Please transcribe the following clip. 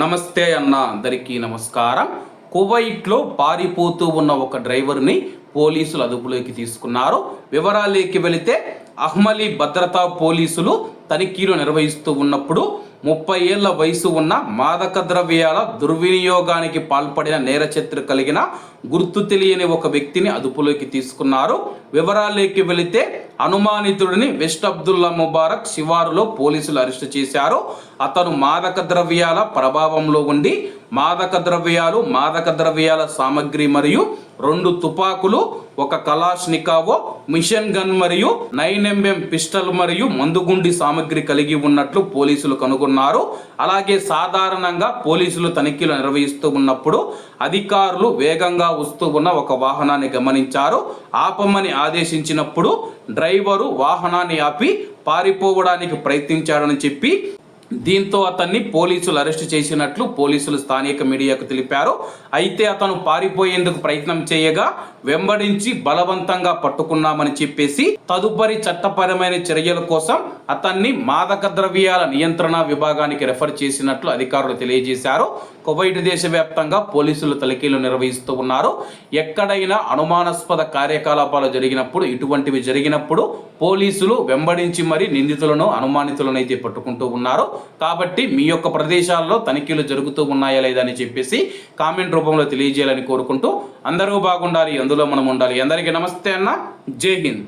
నమస్తే అన్న అందరికీ నమస్కారం. కువైట్లో పారిపోతూ ఉన్న ఒక డ్రైవర్ని పోలీసులు అదుపులోకి తీసుకున్నారు. వివరాలేకి వెళితే అహ్మలీ భద్రతా పోలీసులు తనిఖీలు నిర్వహిస్తూ ఉన్నప్పుడు ముప్పై ఏళ్ళ వయసు ఉన్న మాదక ద్రవ్యాల దుర్వినియోగానికి పాల్పడిన నేరచరిత్ర కలిగిన గుర్తు తెలియని ఒక వ్యక్తిని అదుపులోకి తీసుకున్నారు. వివరాలేకి వెళితే అనుమానితుడిని వెస్ట్ అబ్దుల్లా ముబారక్ శివారులో పోలీసులు అరెస్టు చేశారు. అతను మాదక ద్రవ్యాల ప్రభావంలో ఉండి మాదక ద్రవ్యాలు మాదక ద్రవ్యాల సామగ్రి మరియు రెండు తుపాకులు ఒక కలాష్నికావో మిషన్ గన్ మరియు నైన్ ఎంఎం పిస్టల్ మరియు మందుగుండి సామగ్రి కలిగి ఉన్నట్లు పోలీసులు కనుగొన్నారు. అలాగే సాధారణంగా పోలీసులు తనిఖీలు నిర్వహిస్తూ ఉన్నప్పుడు అధికారులు వేగంగా వస్తూ ఉన్న ఒక వాహనాన్ని గమనించారు. ఆపమని ఆదేశించినప్పుడు డ్రైవరు వాహనాన్ని ఆపి పారిపోవడానికి ప్రయత్నించాడని చెప్పి దీంతో అతన్ని పోలీసులు అరెస్టు చేసినట్లు పోలీసులు స్థానిక మీడియాకు తెలిపారు. అయితే అతను పారిపోయేందుకు ప్రయత్నం చేయగా వెంబడించి బలవంతంగా పట్టుకున్నామని చెప్పేసి తదుపరి చట్టపరమైన చర్యల కోసం అతన్ని మాదక ద్రవ్యాల నియంత్రణ విభాగానికి రెఫర్ చేసినట్లు అధికారులు తెలియజేశారు. కువైట్ దేశవ్యాప్తంగా పోలీసులు తనిఖీలు నిర్వహిస్తూ ఉన్నారు. ఎక్కడైనా అనుమానాస్పద కార్యకలాపాలు జరిగినప్పుడు ఇటువంటివి జరిగినప్పుడు పోలీసులు వెంబడించి మరి నిందితులను అనుమానితులను అయితే పట్టుకుంటూ ఉన్నారు. కాబట్టి మీ యొక్క ప్రదేశాల్లో తనిఖీలు జరుగుతూ ఉన్నాయా లేదా అని చెప్పేసి కామెంట్ రూపంలో తెలియజేయాలని కోరుకుంటూ అందరూ బాగుండాలి అందులో మనం ఉండాలి. అందరికీ నమస్తే అన్న. జై హింద్.